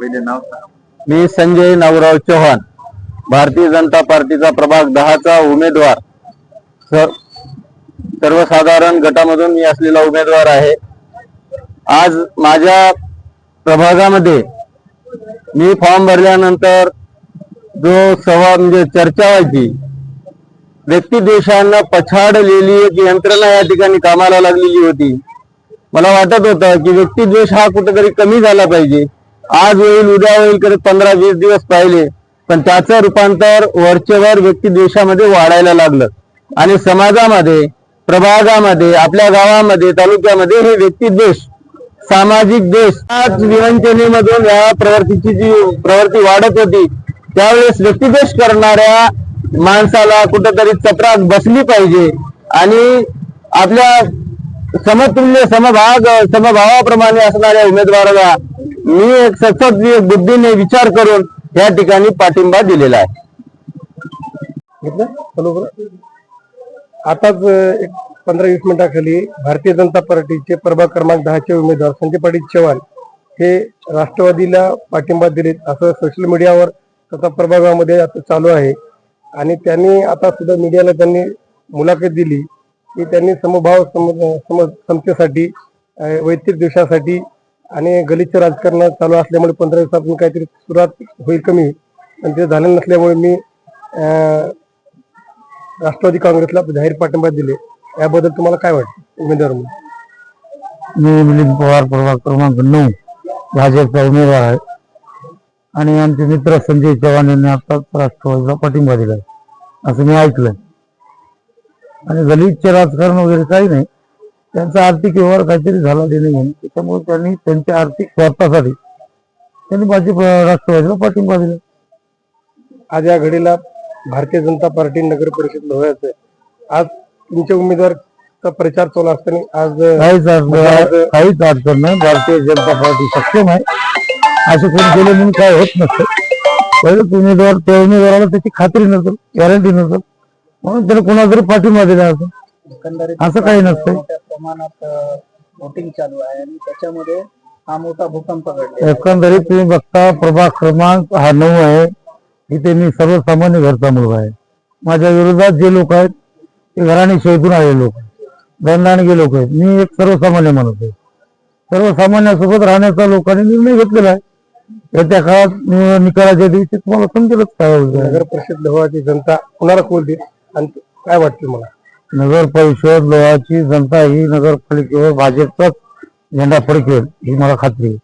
पहिले नाव मी संजय नावराव चव्हाण भारतीय जनता पार्टीचा प्रभाग दहाचा उमेदवार. सर्वसाधारण गटामधून मी असलेला उमेदवार आहे. आज माझ्या प्रभागामध्ये मी फॉर्म भरल्यानंतर जो सभा म्हणजे चर्चा व्हायची व्यक्तिद्वेषांना पछाडलेली एक यंत्रणा या ठिकाणी कामाला लागलेली होती. मला वाटत होतं की व्यक्तिद्वेष हा कुठेतरी कमी झाला पाहिजे. आज होईल उद्या होईल करत पंधरा वीस दिवस पाहिले पण त्याचं रूपांतर वरचेवर व्यक्तिद्वेषामध्ये वाढायला लागलं. आणि समाजामध्ये प्रभागामध्ये आपल्या गावामध्ये तालुक्यामध्ये हे व्यक्तिद्वेष सामाजिक देश आज विवंचनेमधून या प्रवृत्तीची जी प्रवृत्ती वाढत होती त्यावेळेस व्यक्तिदेश करणाऱ्या माणसाला कुठंतरी चपराक बसली पाहिजे. आणि आपल्या समतुल्य समभाग समभावाप्रमाणे असणाऱ्या उमेदवाराला मी एक सतत बुद्धीने विचार करून या ठिकाणी पाठिंबा दिलेला आहे. आताच एक पंधरा वीस मिनिटाखाली भारतीय जनता पार्टीचे प्रभाग क्रमांक दहाचे उमेदवार संजय पाटील चव्हाण हे राष्ट्रवादीला पाठिंबा दिलेत असं सोशल मीडियावर तथा प्रभागामध्ये आता चालू आहे. आणि त्यांनी आता सुद्धा मीडियाला त्यांनी मुलाखत दिली की त्यांनी समभाव सम सम समतेसाठी वैयक्तिक दिवसासाठी आणि गलिच्छ राजकारण चालू असल्यामुळे पंधरा दिवसातून काहीतरी सुरुवात होईल कमी. पण ते झालं नसल्यामुळे मी अं, राष्ट्रवादी काँग्रेसला जाहीर पाठिंबा दिले. याबद्दल तुम्हाला काय वाटतं उमेदवार म्हणून? मी मिलिंद पवार प्रभाग क्रमांक नऊ भाजपचा उमेदवार आहे. आणि आमचे मित्र संजय चव्हाण यांनी आता राष्ट्रवादीला पाठिंबा दिलाय. असं मी ऐकलंय. आणि गलिच्छ राजकारण वगैरे काही नाही. त्यांचा आर्थिक व्यवहार काहीतरी झाला देणे घेणे त्याच्यामुळे त्यांनी त्यांच्या आर्थिक स्वार्थासाठी त्यांनी भाजप राष्ट्रवादीला पाठिंबा दिला. आज या घडीला भारतीय जनता पार्टी नगर परिषद लोह्याचं आहे आज तुमच्या उमेदवारचा प्रचार चालू असताना आज काहीच अडचण काहीच अडचण नाही. भारतीय जनता पार्टी सक्षम आहे. असे कोणी केले म्हणून काय होत नसतं. पहिलेच उमेदवार त्या उमेदवाराला त्याची खात्री नसेल गॅरंटी नसेल. म्हणून त्याला कोणाला तरी पाठिंबा दिला असेल एकंदरीत असं काही नसतं मोठ्या प्रमाणात वोटिंग चालू आहे आणि त्याच्यामध्ये हा मोठा भूकंप घडला एकंदरीत तुम्ही बघता प्रभाग क्रमांक हा नऊ आहे. इथे मी सर्वसामान्य घरचा मुलगा आहे. माझ्या विरोधात जे लोक आहेत ते घराणे शैतून आलेले लोक दंडाणगे लोक आहेत. मी एक सर्वसामान्य माणूस आहे. सर्वसामान्यासोबत राहण्याचा लोकांनी निर्णय घेतलेला आहे. येत्या काळात नि- निकालाच्या दिवशी तुम्हाला समजेलच काय होईल. नगर परिषद लोहाची जनता कुणाला कोल देईल आणि काय वाटतं मला नगर परिषद लोहाची जनता ही नगरपालिकेवर भाजपचाच झेंडा फडकेल ही मला खात्री आहे.